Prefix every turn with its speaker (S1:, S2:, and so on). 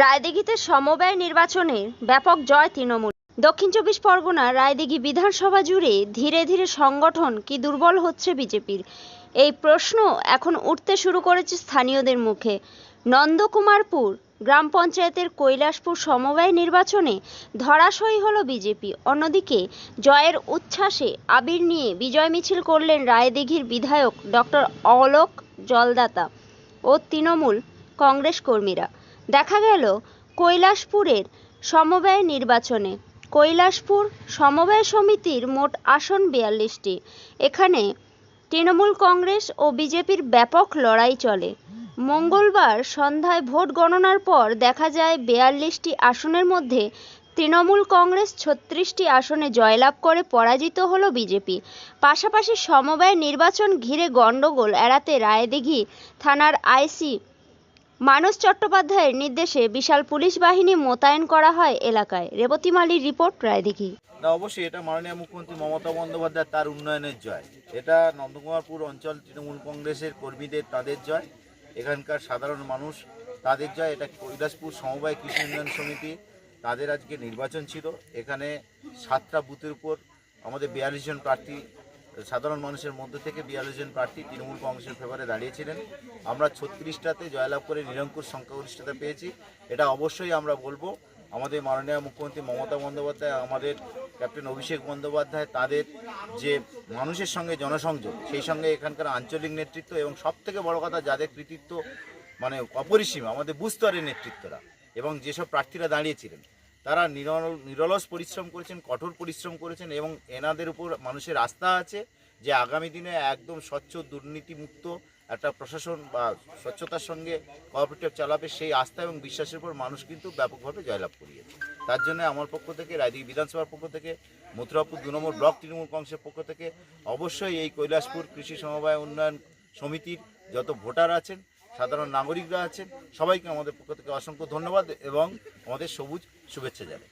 S1: রায়দিঘিতে সমবায় নির্বাচনে ব্যাপক জয় তৃণমূল। দক্ষিণ চব্বিশ পরগনা রায়দিঘি বিধানসভা জুড়ে ধীরে ধীরে সংগঠন কি দুর্বল হচ্ছে বিজেপির? এই প্রশ্ন এখন উঠতে শুরু করেছে স্থানীয়দের মুখে। নন্দকুমারপুর গ্রাম পঞ্চায়েতের কৈলাসপুর সমবায় নির্বাচনে ধরাশয়ী হল বিজেপি। অন্যদিকে জয়ের উচ্ছ্বাসে আবির নিয়ে বিজয় মিছিল করলেন রায়দিঘির বিধায়ক ডক্টর অলোক জলদাতা ও তৃণমূল কংগ্রেস কর্মীরা। দেখা গেল কৈলাসপুরের সমবায় নির্বাচনে। কৈলাসপুর সমবায় সমিতির মোট আসন বিয়াল্লিশটি। এখানে তৃণমূল কংগ্রেস ও বিজেপির ব্যাপক লড়াই চলে। মঙ্গলবার সন্ধ্যায় ভোট গণনার পর দেখা যায় বিয়াল্লিশটি আসনের মধ্যে তৃণমূল কংগ্রেস ছত্রিশটি আসনে জয়লাভ করে পরাজিত হলো বিজেপি। পাশাপাশি সমবায় নির্বাচন ঘিরে গণ্ডগোল এড়াতে রায়দিঘি থানার আইসি মানস চট্টোপাধ্যায়ের নির্দেশে বিশাল পুলিশ বাহিনী মোতায়েন করা হয় এলাকায়। রেবতী মালির রিপোর্ট রায়দিঘি।
S2: না, অবশ্যই এটা মাননীয় মুখ্যমন্ত্রী মমতা বন্দ্যোপাধ্যায় তার উন্নয়নের জয়। এটা নন্দকুমারপুর অঞ্চল তৃণমূল কংগ্রেসের কর্মীদের তাদের জয়। এখানকার সাধারণ মানুষ তাদের জয়। এটা কৈলাসপুর সমবায় কৃষি উন্নয়ন সমিতি, তাদের আজকে নির্বাচন ছিল। এখানে সাতটা বুথের উপর আমাদের বিয়াল্লিশ জন প্রার্থী সাধারণ মানুষের মধ্যে থেকে বিয়াল্লিশ জন প্রার্থী তৃণমূল কংগ্রেসের ফেভারে দাঁড়িয়েছিলেন। আমরা ছত্রিশটাতে জয়লাভ করে নিরঙ্কুশ সংখ্যাগরিষ্ঠতা পেয়েছি। এটা অবশ্যই আমরা বলব। আমাদের মাননীয় মুখ্যমন্ত্রী মমতা বন্দ্যোপাধ্যায়, আমাদের ক্যাপ্টেন অভিষেক বন্দ্যোপাধ্যায়, তাদের যে মানুষের সঙ্গে জনসংযোগ, সেই সঙ্গে এখানকার আঞ্চলিক নেতৃত্ব এবং সব থেকে বড় কথা, যাদের কৃতিত্ব মানে অপরিসীম, আমাদের বুস্তরের নেতৃত্বরা এবং যেসব প্রার্থীরা দাঁড়িয়েছিলেন তারা নিরল, নিরলস পরিশ্রম করেছেন, কঠোর পরিশ্রম করেছেন এবং এনাদের উপর মানুষের আস্থা আছে যে আগামী দিনে একদম স্বচ্ছ দুর্নীতিমুক্ত একটা প্রশাসন বা স্বচ্ছতার সঙ্গে কোঅপারেটিভ চালাবে সেই আস্থা এবং বিশ্বাসের উপর মানুষ কিন্তু ব্যাপকভাবে জয়লাভ করিয়েছে। তার জন্য আমার পক্ষ থেকে রায়দিঘি বিধানসভার পক্ষ থেকে, মথুরাপুর দু নম্বর ব্লক তৃণমূল কংগ্রেসের পক্ষ থেকে অবশ্যই এই কৈলাসপুর কৃষি সমবায় উন্নয়ন সমিতির যত ভোটার আছেন সাধারণ নাগরিকরা আছেন সবাইকে আমাদের পক্ষ থেকে অসংখ্য ধন্যবাদ এবং আমাদের সবুজ শুভেচ্ছা জানাই।